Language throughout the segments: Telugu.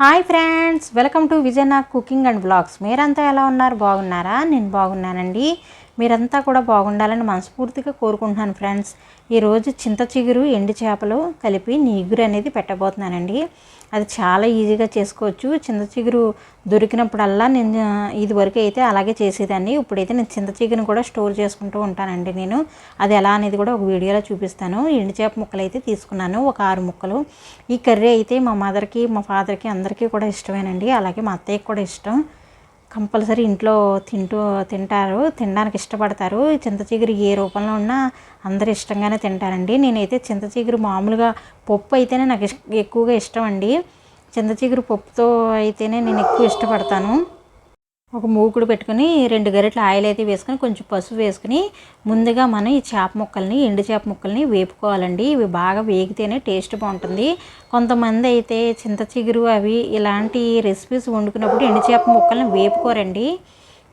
Hi friends welcome to Vijayana cooking and blogs మీరంతా ఎలా ఉన్నారు? బాగున్నారా? నేను బాగున్నానండి. మీరంతా కూడా బాగుండాలని మనస్ఫూర్తిగా కోరుకుంటున్నాను ఫ్రెండ్స్. ఈరోజు చింత చిగురు ఎండు చేపలు కలిపి నీగురు అనేది పెట్టబోతున్నానండి. అది చాలా ఈజీగా చేసుకోవచ్చు. చింత చిగురు దొరికినప్పుడల్లా నేను ఇది వరకు అయితే అలాగే చేసేదాన్ని. ఇప్పుడైతే నేను చింత చిగురుని కూడా స్టోర్ చేసుకుంటూ ఉంటానండి నేను. అది ఎలా అనేది కూడా ఒక వీడియోలో చూపిస్తాను. ఎండు చేప ముక్కలు అయితే తీసుకున్నాను. ఒక ఆరు ముక్కలు. ఈ కర్రీ అయితే మా మదర్కి మా ఫాదర్కి అందరికీ కూడా ఇష్టమేనండి. అలాగే మా అత్తయ్యకి కూడా ఇష్టం. కంపల్సరీ ఇంట్లో తింటూ తింటారు తినడానికి ఇష్టపడతారు. ఈ చింత చిగురు ఏ రూపంలో ఉన్నా అందరు ఇష్టంగానే తింటారండి. నేనైతే చింత చిగురు మామూలుగా పప్పు అయితేనే నాకు ఎక్కువగా ఇష్టం అండి. చింత చిగురు పప్పుతో అయితేనే నేను ఎక్కువ ఇష్టపడతాను. ఒక మూకుడు పెట్టుకుని రెండు గరిటెల ఆయిల్ అయితే వేసుకొని కొంచెం పసుపు వేసుకుని ముందుగా మనం ఈ చేప ముక్కల్ని ఎండు చేప ముక్కల్ని వేపుకోవాలండి. ఇవి బాగా వేగితేనే టేస్ట్ బాగుంటుంది. కొంతమంది అయితే చింత చిగురు అవి ఇలాంటి రెసిపీస్ వండుకున్నప్పుడు ఎండు చేప ముక్కల్ని వేపుకోరండి.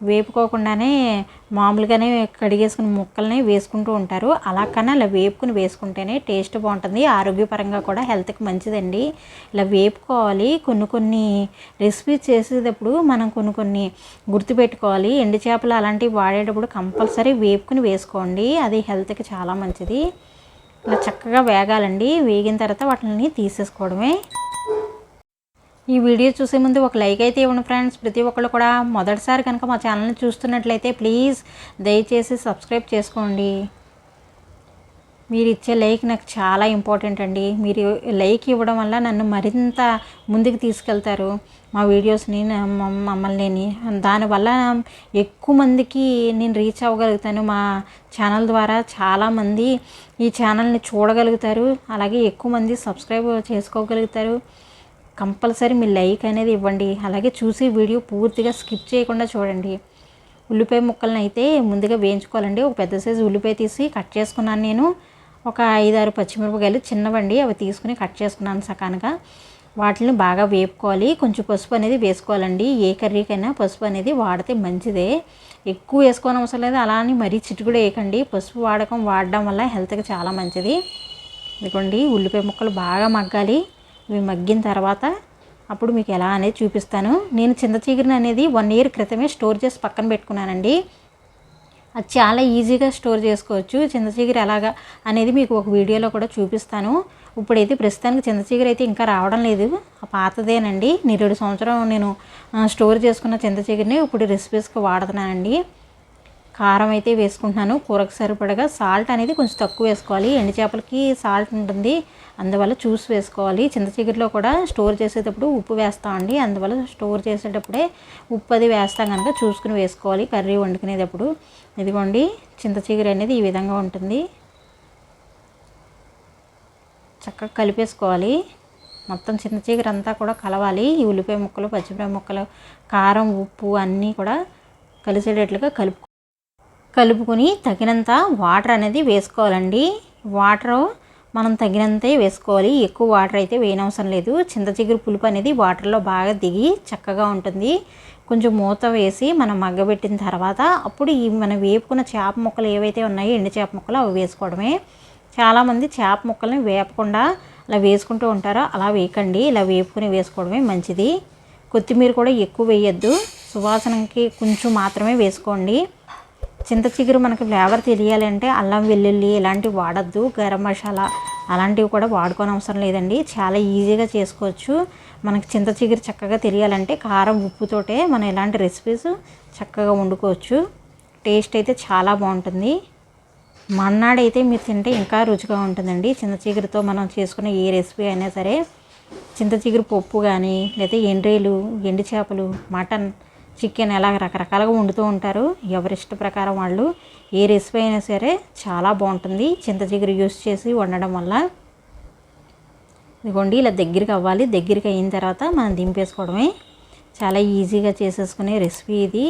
వేపుకోకుండానే మామూలుగానే కడిగేసుకుని ముక్కల్ని వేసుకుంటూ ఉంటారు. అలా కన్నా ఇలా వేపుకుని వేసుకుంటేనే టేస్ట్ బాగుంటుంది. ఆరోగ్యపరంగా కూడా హెల్త్కి మంచిదండి. ఇలా వేపుకోవాలి. కొన్ని కొన్ని రెసిపీస్ చేసేటప్పుడు మనం కొన్ని కొన్ని గుర్తుపెట్టుకోవాలి. ఎండు చేపలు అలాంటివి వాడేటప్పుడు కంపల్సరీ వేపుకుని వేసుకోండి. అది హెల్త్కి చాలా మంచిది. ఇలా చక్కగా వేగాలండి. వేగిన తర్వాత వాటిని తీసేసుకోవడమే. ఈ వీడియో చూసే ముందు ఒక లైక్ అయితే ఇవ్వండి ఫ్రెండ్స్. ప్రతి ఒక్కళ్ళు కూడా మొదటిసారి కనుక మా ఛానల్ని చూస్తున్నట్లయితే ప్లీజ్ దయచేసి సబ్స్క్రైబ్ చేసుకోండి. మీరు ఇచ్చే లైక్ నాకు చాలా ఇంపార్టెంట్ అండి. మీరు లైక్ ఇవ్వడం వల్ల నన్ను మరింత ముందుకు తీసుకెళ్తారు మా వీడియోస్ని మమ్మల్ని దానివల్ల ఎక్కువ మందికి నేను రీచ్ అవ్వగలుగుతాను. మా ఛానల్ ద్వారా చాలామంది ఈ ఛానల్ని చూడగలుగుతారు. అలాగే ఎక్కువ మంది సబ్స్క్రైబ్ చేసుకోగలుగుతారు. కంపల్సరీ మీ లైక్ అనేది ఇవ్వండి. అలాగే చూసి వీడియో పూర్తిగా స్కిప్ చేయకుండా చూడండి. ఉల్లిపాయ ముక్కలను అయితే ముందుగా వేయించుకోవాలండి. ఒక పెద్ద సైజు ఉల్లిపాయ తీసి కట్ చేసుకున్నాను నేను. ఒక ఐదారు పచ్చిమిరపకాయలు చిన్నవండి. అవి తీసుకుని కట్ చేసుకున్నాను సకానుగా వాటిని బాగా వేపుకోవాలి. కొంచెం పసుపు అనేది వేసుకోవాలండి. ఏ కర్రీకైనా పసుపు అనేది వాడితే మంచిదే. ఎక్కువ వేసుకోని అవసరం లేదు. అలా అని మరీ చిటుకుడు వేయకండి. పసుపు వాడకం వాడడం వల్ల హెల్త్కి చాలా మంచిది. ఇదిగోండి ఉల్లిపాయ ముక్కలు బాగా మగ్గాలి. ఇవి మగ్గిన తర్వాత అప్పుడు మీకు ఎలా అనేది చూపిస్తాను. నేను చింత చిగురుని అనేది వన్ ఇయర్ క్రితమే స్టోర్ చేసి పక్కన పెట్టుకున్నానండి. అది చాలా ఈజీగా స్టోర్ చేసుకోవచ్చు. చింత చిగురు ఎలాగా అనేది మీకు ఒక వీడియోలో కూడా చూపిస్తాను. ఇప్పుడైతే ప్రస్తుతానికి చింత చిగురు అయితే ఇంకా రావడం లేదు. ఆ పాతదేనండి. నిరుడు సంవత్సరం నేను స్టోర్ చేసుకున్న చింత చిగురిని ఇప్పుడు రెసిపీస్కి వాడుతున్నానండి. కారం అయితే వేసుకుంటున్నాను. కూరకు సరిపడగా సాల్ట్ అనేది కొంచెం తక్కువ వేసుకోవాలి. ఎండు చేపలకి సాల్ట్ ఉంటుంది. అందువల్ల చూసి వేసుకోవాలి. చింత చిగురులో కూడా స్టోర్ చేసేటప్పుడు ఉప్పు వేస్తామండి అందువల్ల స్టోర్ చేసేటప్పుడే ఉప్పు అది వేస్తాం కనుక చూసుకుని వేసుకోవాలి. కర్రీ వండుకునేటప్పుడు. ఇదిగోండి చింత చిగురు అనేది ఈ విధంగా ఉంటుంది. చక్కగా కలిపేసుకోవాలి. మొత్తం చింత చిగురు అంతా కూడా కలవాలి. ఈ ఉల్లిపాయ ముక్కలు పచ్చిమిరపాయ ముక్కలు కారం ఉప్పు అన్నీ కూడా కలిసేటట్లుగా కలుపు కలుపుకొని తగినంత వాటర్ అనేది వేసుకోవాలండి. వాటర్ మనం తగినంతే వేసుకోవాలి. ఎక్కువ వాటర్ అయితే వేయనవసరం లేదు. చింత చిగురు పులుపు అనేది వాటర్లో బాగా దిగి చక్కగా ఉంటుంది. కొంచెం మూత వేసి మనం మగ్గబెట్టిన తర్వాత అప్పుడు ఈ మనం వేపుకున్న చేప ముక్కలు ఏవైతే ఉన్నాయో ఎండు చేప ముక్కలు అవి వేసుకోవడమే. చాలామంది చేప ముక్కల్ని వేపకుండా అలా వేసుకుంటూ ఉంటారో. అలా వేయకండి. ఇలా వేపుకుని వేసుకోవడమే మంచిది. కొత్తిమీర కూడా ఎక్కువ వేయొద్దు. సువాసనకి కొంచెం మాత్రమే వేసుకోండి. చింత చిగురు మనకి ఫ్లేవర్ తెలియాలంటే అల్లం వెల్లుల్లి ఇలాంటివి వాడద్దు. గరం మసాలా అలాంటివి కూడా వాడుకోని అవసరం లేదండి. చాలా ఈజీగా చేసుకోవచ్చు. మనకి చింత చిగురు చక్కగా తెలియాలంటే కారం ఉప్పుతోటే మనం ఇలాంటి రెసిపీస్ చక్కగా వండుకోవచ్చు. టేస్ట్ అయితే చాలా బాగుంటుంది. మన్నాడైతే మీరు తింటే ఇంకా రుచిగా ఉంటుందండి. చింత చిగురుతో మనం చేసుకునే ఏ రెసిపీ అయినా సరే. చింత చిగురు పప్పు కానీ లేదా ఎండ్రీలు ఎండు చేపలు మటన్ చికెన్ ఎలా రకరకాలుగా వండుతూ ఉంటారు. ఎవరి ఇష్ట ప్రకారం వాళ్ళు ఏ రెసిపీ అయినా సరే చాలా బాగుంటుంది. చింత చిగురు యూస్ చేసి వండడం వల్ల. ఇదిగోండి ఇలా దగ్గరికి అవ్వాలి. దగ్గరికి అయిన తర్వాత మనం దింపేసుకోవడమే. చాలా ఈజీగా చేసేసుకునే రెసిపీ ఇది.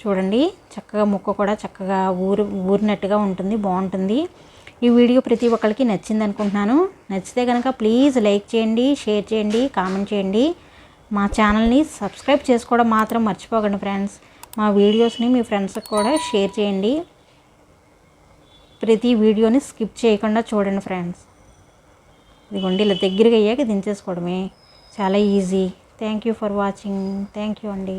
చూడండి చక్కగా ముక్క కూడా చక్కగా ఊరు ఊరినట్టుగా ఉంటుంది బాగుంటుంది. ఈ వీడియో ప్రతి ఒక్కరికి నచ్చింది అనుకుంటున్నాను నచ్చితే కనుక ప్లీజ్ లైక్ చేయండి షేర్ చేయండి కామెంట్ చేయండి. మా ఛానల్ని సబ్స్క్రైబ్ చేసుకోవడం మాత్రం మర్చిపోకండి ఫ్రెండ్స్. మా వీడియోస్ని మీ ఫ్రెండ్స్కి కూడా షేర్ చేయండి. ప్రతి వీడియోని స్కిప్ చేయకుండా చూడండి ఫ్రెండ్స్. ఇదిగోండి ఇలా దగ్గరగా అయ్యాక దించేసుకోవడమే. చాలా easy. Thank you for watching. Thank you అండి.